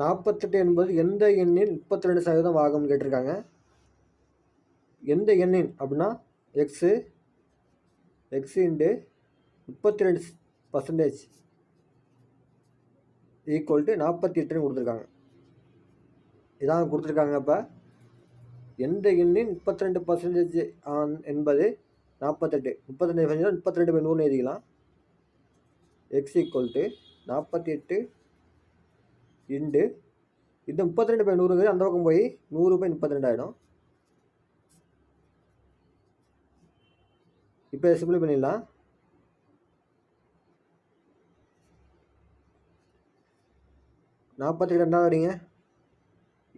நாற்பத்தெட்டு என்பது எந்த எண்ணின் முப்பத்தி ரெண்டு சதவீதம் ஆகும்னு கேட்டிருக்காங்க. எந்த எண்ணின் அப்படின்னா எக்ஸு எக்ஸ் இன்டு முப்பத்தி ரெண்டு பர்சன்டேஜ் ஈக்குவல் டு நாற்பத்தி எட்டுன்னு கொடுத்துருக்காங்க. இதான் கொடுத்துருக்காங்க இப்போ எந்த எண்ணின் முப்பத்தி ரெண்டு பர்சன்டேஜ் என்பது நாற்பத்தெட்டு? முப்பத்தஞ்சு பர்சன்டேஜ் முப்பத்தி ரெண்டு பை நூறுன்னு எழுதிக்கலாம். எக்ஸ் ஈக்குவல் டு நாற்பத்தி எட்டு ரெண்டு இந்த முப்பத்தி ரெண்டு பை நூறுங்கிறது அந்த பக்கம் போய் நூறு பை முப்பத்தி ரெண்டு ஆகிடும் இப்போ சிம்பிளை பண்ணிடலாம். நாற்பத்தி ரெண்டாவது வரீங்க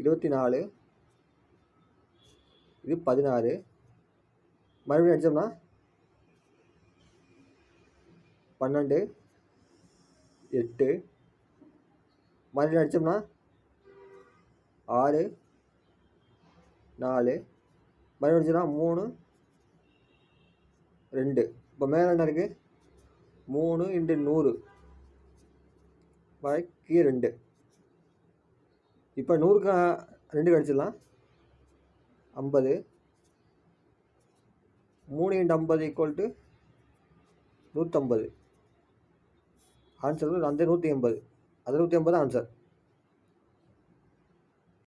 இருபத்தி நாலு. இது பதினாறு. மறுபடியும் அடித்தோம்னா பன்னெண்டு. எட்டு. மறுபடியும் அடித்தோம்னா ஆறு நாலு மறுபடியும் அடிச்சோம்னா மூணு ரெண்டு. இப்போ மேலே என்ன இருக்குது மூணு இன்ட்டு நூறு. பாக்கி ரெண்டு. இப்போ நூறுக்கு ரெண்டு கழிச்சிடலாம் ஐம்பது. மூணு இன்ட்டு ஐம்பது ஈக்குவல் டு நூற்றம்பது ஆன்சர் வந்து அந்த நூற்றி எண்பது அது நூற்றி ஐம்பது தான் ஆன்சர்